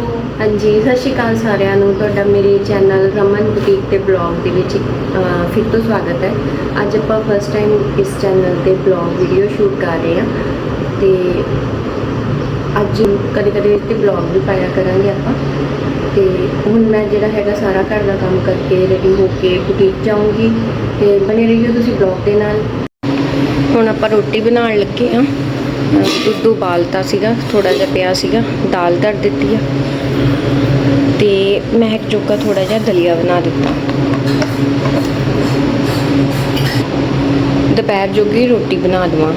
ਹਾਂਜੀ, ਸਤਿ ਸ਼੍ਰੀ ਅਕਾਲ ਸਾਰਿਆਂ ਨੂੰ। ਤੁਹਾਡਾ ਮੇਰੇ ਚੈਨਲ ਰਮਨ ਬੁਟੀਕ ਤੇ ਬਲੌਗ ਦੇ ਵਿੱਚ ਫਿਰ ਤੋਂ ਸਵਾਗਤ ਹੈ। ਅੱਜ ਆਪਾਂ ਫਸਟ ਟਾਈਮ ਇਸ ਚੈਨਲ ਤੇ ਬਲੌਗ ਵੀਡੀਓ ਸ਼ੂਟ ਕਰ ਰਹੇ ਹਾਂ। ਤੇ ਅੱਜ ਕਦੇ ਕਦੇ ਤੇ ਬਲੌਗ ਵੀ ਪਾਇਆ ਕਰਾਂਗੇ ਆਪਾਂ। ਤੇ ਹੁਣ ਮੈਂ ਜਿਹੜਾ ਹੈਗਾ ਸਾਰਾ ਘਰ ਦਾ ਕੰਮ ਕਰਕੇ ਰੈਡੀ ਹੋ ਕੇ ਬੁਟੀਕ ਜਾਊਂਗੀ। ਤੇ ਬਣੇ ਰਹੀਓ ਤੁਸੀਂ ਬਲੌਗ ਦੇ ਨਾਲ। ਹੁਣ ਆਪਾਂ ਰੋਟੀ ਬਣਾਉਣ ਲੱਗੇ ਆ ਦੁੱਧ ਉਬਾਲਤਾ ਸੀਗਾ ਥੋੜਾ ਜਿਹਾ ਪਿਆ ਸੀਗਾ, ਦਾਲ ਧਰ ਦਿੱਤੀ ਆ। ਤੇ ਮੈਂ ਇੱਕ ਜੋਗਾ ਥੋੜਾ ਜਿਹਾ ਦਲੀਆ ਬਣਾ ਦਿੱਤਾ। ਦੁਪਹਿਰ ਜੋਗੀ ਰੋਟੀ ਬਣਾ ਦਵਾਂ।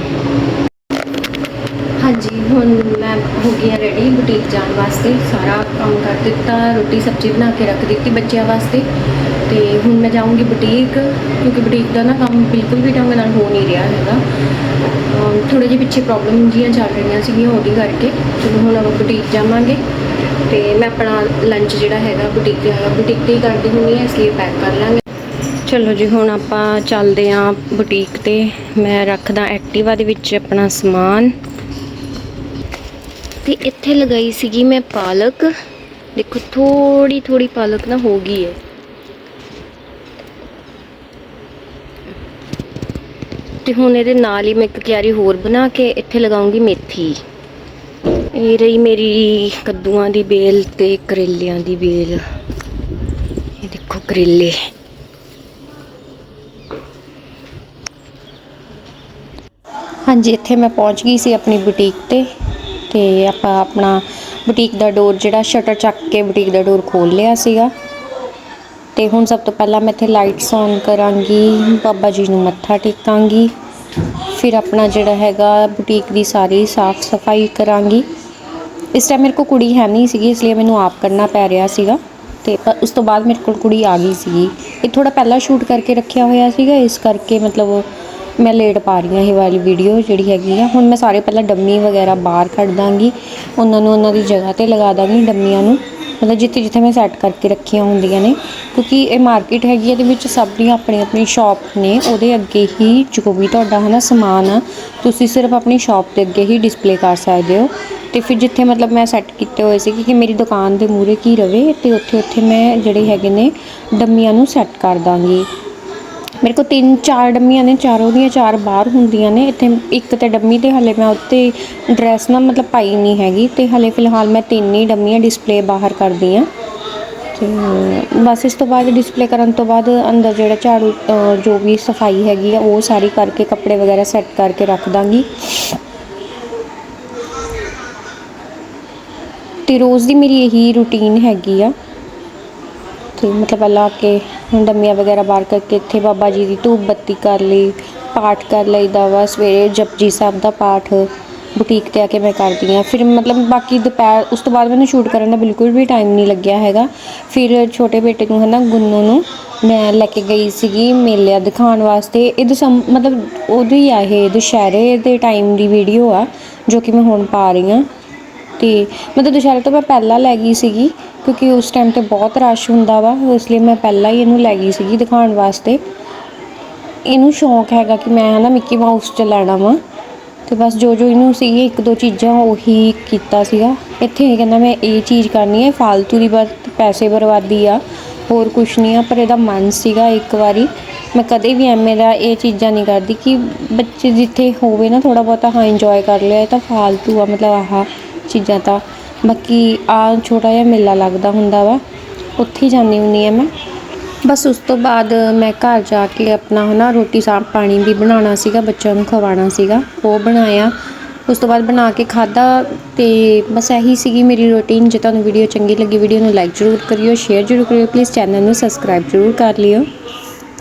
ਹਾਂਜੀ, ਹੁਣ ਮੈਂ ਹੋ ਗਈ ਹਾਂ ਰੈਡੀ ਬੁਟੀਕ ਜਾਣ ਵਾਸਤੇ। ਸਾਰਾ ਕੰਮ ਕਰ ਦਿੱਤਾ, ਰੋਟੀ ਸਬਜ਼ੀ ਬਣਾ ਕੇ ਰੱਖ ਦਿੱਤੀ ਬੱਚਿਆਂ ਵਾਸਤੇ। ਤੇ ਹੁਣ ਮੈਂ ਜਾਊਂਗੀ ਬੁਟੀਕ ਕਿਉਂਕਿ ਬੁਟੀਕ ਦਾ ਨਾ ਕੰਮ ਬਿਲਕੁਲ ਵੀ ਢੰਗ ਨਾਲ ਹੋ ਨਹੀਂ ਰਿਹਾ ਹੈਗਾ। ਥੋੜੇ ਜਿਹੇ ਪਿੱਛੇ ਪ੍ਰੋਬਲਮ ਜੀਆਂ ਚੱਲ ਰਹੀਆਂ ਸੀਗੀਆਂ ਉਹਦੀ ਕਰਕੇ। ਜਦੋਂ ਹੁਣ ਆਪਾਂ ਬੁਟੀਕ ਜਾਵਾਂਗੇ। ਤੇ ਮੈਂ ਆਪਣਾ ਲੰਚ ਜਿਹੜਾ ਹੈਗਾ ਬੁਟੀਕ ਬੁਟੀਕ ਤੇ ਹੀ ਕਰਦੀ ਹੁੰਦੀ ਹਾਂ, ਇਸ ਲਈ ਪੈਕ ਕਰ ਲਾਂਗੇ। ਚਲੋ ਜੀ, ਹੁਣ ਆਪਾਂ ਚੱਲਦੇ ਆਂ ਬੁਟੀਕ ਤੇ। ਮੈਂ ਰੱਖਦਾ ਐਕਟਿਵਾ ਦੇ ਵਿੱਚ ਆਪਣਾ ਸਮਾਨ। ਤੇ ਇੱਥੇ ਲਗਾਈ ਸੀਗੀ ਮੈਂ ਪਾਲਕ। ਦੇਖੋ ਥੋੜੀ ਥੋੜੀ ਪਾਲਕ ਨਾ ਹੋ ਗਈ ਹੈ। ਤੇ ਹੁਣ ਇਹਦੇ ਨਾਲ ਹੀ ਮੈਂ ਇੱਕ ਕਿਆਰੀ ਹੋਰ ਬਣਾ ਕੇ ਇੱਥੇ ਲਗਾਉਂਗੀ ਮੇਥੀ। ਇਹ ਰਹੀ ਮੇਰੀ ਕੱਦੂਆਂ ਦੀ ਬੇਲ ਤੇ ਕਰੇਲਿਆਂ ਦੀ ਬੇਲ। ਇਹ ਦੇਖੋ ਕਰੇਲੇ। ਹਾਂਜੀ, ਇੱਥੇ ਮੈਂ ਪਹੁੰਚ ਗਈ ਸੀ ਆਪਣੀ ਬੁਟੀਕ ਤੇ ਤੇ ਆਪਾਂ ਆਪਣਾ ਬੁਟੀਕ ਦਾ ਡੋਰ ਜਿਹੜਾ ਸ਼ਟਰ ਚੱਕ ਕੇ ਬੁਟੀਕ ਦਾ ਡੋਰ ਖੋਲ ਲਿਆ ਸੀਗਾ। ਤੇ ਹੁਣ ਸਭ ਤੋਂ ਪਹਿਲਾਂ ਮੈਂ ਇੱਥੇ ਲਾਈਟਸ ਔਨ ਕਰਾਂਗੀ, ਬਾਬਾ ਜੀ ਨੂੰ ਮੱਥਾ ਟੇਕਾਂਗੀ, ਫਿਰ ਆਪਣਾ ਜਿਹੜਾ ਹੈਗਾ ਬੁਟੀਕ ਦੀ ਸਾਰੀ ਸਾਫ਼ ਸਫ਼ਾਈ ਕਰਾਂਗੀ। ਇਸ ਟਾਈਮ ਮੇਰੇ ਕੋਲ ਕੁੜੀ ਹੈ ਨਹੀਂ ਸੀਗੀ, ਇਸ ਲਈ ਮੈਨੂੰ ਆਪ ਕਰਨਾ ਪੈ ਰਿਹਾ ਸੀਗਾ ਤੇ ਉਸ ਤੋਂ ਬਾਅਦ ਮੇਰੇ ਕੋਲ ਕੁੜੀ ਆ ਗਈ ਸੀਗੀ। ਇਹ ਥੋੜਾ ਪਹਿਲਾਂ ਸ਼ੂਟ ਕਰਕੇ ਰੱਖਿਆ ਹੋਇਆ ਸੀਗਾ, ਇਸ ਕਰਕੇ ਮਤਲਬ ਮੈਂ ਲੇਟ ਪਾ ਰਹੀ ਹਾਂ ਇਹ ਵਾਲੀ ਵੀਡੀਓ ਜਿਹੜੀ ਹੈਗੀ ਆ। ਹੁਣ ਮੈਂ ਸਾਰੇ ਪਹਿਲਾਂ ਡੰਮੀ ਵਗੈਰਾ ਬਾਹਰ ਕੱਢ ਦਾਂਗੀ, ਉਹਨਾਂ ਨੂੰ ਉਹਨਾਂ ਦੀ ਜਗ੍ਹਾ ਤੇ ਲਗਾ ਦਾਂਗੀ ਡੰਮੀਆਂ ਨੂੰ। ਮਤਲਬ ਜਿੱਥੇ ਜਿੱਥੇ ਮੈਂ ਸੈੱਟ ਕਰਕੇ ਰੱਖੀਆਂ ਹੁੰਦੀਆਂ ਨੇ, ਕਿਉਂਕਿ ਇਹ ਮਾਰਕੀਟ ਹੈਗੀ ਹੈ ਦੇ ਵਿੱਚ ਸਭ ਦੀਆਂ ਆਪਣੀ ਆਪਣੀ ਸ਼ਾਪ ਨੇ, ਉਹਦੇ ਅੱਗੇ ਹੀ ਜੋ ਵੀ ਤੁਹਾਡਾ ਹੈ ਨਾ ਸਮਾਨ ਆ, ਤੁਸੀਂ ਸਿਰਫ ਆਪਣੀ ਸ਼ਾਪ ਦੇ ਅੱਗੇ ਹੀ ਡਿਸਪਲੇ ਕਰ ਸਕਦੇ ਹੋ। ਤੇ ਫਿਰ ਜਿੱਥੇ ਮਤਲਬ ਮੈਂ ਸੈੱਟ ਕੀਤੇ ਹੋਏ ਸੀ ਕਿ ਮੇਰੀ ਦੁਕਾਨ ਦੇ ਮੂਹਰੇ ਕੀ ਰਵੇ, ਤੇ ਉੱਥੇ ਉੱਥੇ ਮੈਂ ਜਿਹੜੇ ਹੈਗੇ ਨੇ ਡੰਮੀਆਂ ਨੂੰ ਸੈੱਟ ਕਰ ਦਾਂਗੀ। ਮੇਰੇ ਕੋਲ ਤਿੰਨ, ਚਾਰ ਡੰਮੀਆਂ ਨੇ, ਚਾਰੋਂ ਦੀਆਂ ਚਾਰ ਬਾਹਰ ਹੁੰਦੀਆਂ ਨੇ। ਇੱਥੇ ਇੱਕ ਤੇ ਡੰਮੀ ਤੇ ਹਲੇ ਮੈਂ ਉੱਤੇ ਡਰੈਸ ਨਾ ਮਤਲਬ ਪਾਈ ਨਹੀਂ ਹੈਗੀ ਤੇ ਹਲੇ ਫਿਲਹਾਲ ਮੈਂ ਤਿੰਨ ਹੀ ਡੰਮੀਆਂ ਡਿਸਪਲੇ ਬਾਹਰ ਕਰਦੀ ਆ ਤੇ ਬਸ ਇਸ ਤੋਂ ਬਾਅਦ ਡਿਸਪਲੇ ਕਰਨ ਤੋਂ ਬਾਅਦ ਅੰਦਰ ਜਿਹੜਾ ਝਾੜੂ ਜੋ ਵੀ ਸਫ਼ਾਈ ਹੈਗੀ ਆ, ਉਹ ਸਾਰੀ ਕਰਕੇ ਕੱਪੜੇ ਵਗੈਰਾ ਸੈੱਟ ਕਰਕੇ ਰੱਖ ਦਾਂਗੀ। ਤੇ ਰੋਜ਼ ਦੀ ਮੇਰੀ ਇਹੀ ਰੁਟੀਨ ਹੈਗੀ ਆ। ਤੇ ਮਤਲਬ ਪਹਿਲਾਂ ਆ ਕੇ ਡੰਮੀਆਂ ਵਗੈਰਾ ਬਾਹਰ ਕਰਕੇ ਇੱਥੇ ਬਾਬਾ ਜੀ ਦੀ ਧੂਪ ਬੱਤੀ ਕਰ ਲਈ, ਪਾਠ ਕਰ ਲਈਦਾ ਵਾ, ਸਵੇਰੇ ਜਪਜੀ ਸਾਹਿਬ ਦਾ ਪਾਠ ਬੁਟੀਕ ਤੇ ਆ ਕੇ ਮੈਂ ਕਰਦੀ ਆ ਫਿਰ ਮਤਲਬ ਬਾਕੀ ਦੁਪਹਿਰ, ਉਸ ਤੋਂ ਬਾਅਦ ਮੈਨੂੰ ਸ਼ੂਟ ਕਰਨ ਦਾ ਬਿਲਕੁਲ ਵੀ ਟਾਈਮ ਨਹੀਂ ਲੱਗਿਆ ਹੈਗਾ। ਫਿਰ ਛੋਟੇ ਬੇਟੇ ਨੂੰ ਹਨਾ, ਗੁੰਨੂ ਨੂੰ ਮੈਂ ਲੈ ਕੇ ਗਈ ਸੀਗੀ ਮੇਲਿਆ ਦਿਖਾਉਣ ਵਾਸਤੇ। ਇਹ ਦਸੰਬ ਮਤਲਬ ਉਹਦੀ ਆ ਇਹ ਦੁਸ਼ਹਿਰੇ ਦੇ ਟਾਈਮ ਦੀ ਵੀਡੀਓ ਆ, ਜੋ ਕਿ ਮੈਂ ਹੁਣ ਪਾ ਰਹੀ ਹਾਂ। ਤੇ ਮਤਲਬ ਦੁਸ਼ਹਿਰੇ ਤੋਂ ਮੈਂ ਪਹਿਲਾਂ ਲੈ ਗਈ ਸੀਗੀ। ਕਿਉਂਕਿ ਉਸ ਟਾਈਮ ਤੇ ਬਹੁਤ ਰਸ਼ ਹੁੰਦਾ ਵਾ ਉਸ ਲਈ ਮੈਂ ਪਹਿਲਾਂ ਹੀ ਇਹਨੂੰ ਲੈ ਗਈ ਸੀਗੀ ਦਿਖਾਉਣ ਵਾਸਤੇ। ਇਹਨੂੰ ਸ਼ੌਂਕ ਹੈਗਾ ਕਿ ਮੈਂ ਹਨਾ ਮਿੱਕੀ ਮਾਊਸ ਚ ਲੈਣਾ ਵਾ। ਤੇ ਬਸ ਜੋ ਜੋ ਇਹਨੂੰ ਸੀ ਇੱਕ ਦੋ ਚੀਜ਼ਾਂ ਉਹੀ ਕੀਤਾ ਸੀਗਾ। ਇੱਥੇ ਇਹ ਕਹਿੰਦਾ ਮੈਂ ਇਹ ਚੀਜ਼ ਕਰਨੀ ਹੈ ਫਾਲਤੂ ਦੀ ਬਸ ਪੈਸੇ ਬਰਬਾਦੀ ਆ, ਹੋਰ ਕੁਛ ਨਹੀਂ ਆ, ਪਰ ਇਹਦਾ ਮਨ ਸੀਗਾ ਇੱਕ ਵਾਰੀ। ਮੈਂ ਕਦੇ ਵੀ ਐਵੇਂ ਦਾ ਇਹ ਚੀਜ਼ਾਂ ਨਹੀਂ ਕਰਦੀ ਕਿ ਬੱਚੇ ਜਿੱਥੇ ਹੋਵੇ ਨਾ ਥੋੜਾ ਬਹੁਤਾ, ਹਾਂ ਇੰਜੋਏ ਕਰ ਲਿਆ, ਇਹ ਤਾਂ ਫਾਲਤੂ ਆ, ਮਤਲਬ ਆਹ ਚੀਜ਼ਾਂ ਤਾਂ। ਬਾਕੀ ਆ ਛੋਟਾ ਜਿਹਾ ਮੇਲਾ ਲੱਗਦਾ ਹੁੰਦਾ ਵਾ, ਉੱਥੇ ਹੀ ਜਾਂਦੀ ਹੁੰਦੀ ਹਾਂ ਮੈਂ। ਬਸ ਉਸ ਤੋਂ ਬਾਅਦ ਮੈਂ ਘਰ ਜਾ ਕੇ ਆਪਣਾ ਹਨਾ ਰੋਟੀ ਸਾਫ਼ ਪਾਣੀ ਵੀ ਬਣਾਉਣਾ ਸੀਗਾ, ਬੱਚਿਆਂ ਨੂੰ ਖਵਾਉਣਾ ਸੀਗਾ, ਉਹ ਬਣਾਇਆ। ਉਸ ਤੋਂ ਬਾਅਦ ਬਣਾ ਕੇ ਖਾਦਾ ਤੇ ਬਸ ਇਹੀ ਸੀਗੀ ਮੇਰੀ ਰੁਟੀਨ। ਜੇ ਤੁਹਾਨੂੰ ਵੀਡੀਓ ਚੰਗੀ ਲੱਗੀ ਵੀਡੀਓ ਨੂੰ ਲਾਈਕ ਜ਼ਰੂਰ ਕਰਿਓ ਸ਼ੇਅਰ ਜ਼ਰੂਰ ਕਰਿਓ ਪਲੀਜ਼ ਚੈਨਲ ਨੂੰ ਸਬਸਕ੍ਰਾਈਬ ਜ਼ਰੂਰ ਕਰ ਲਿਓ।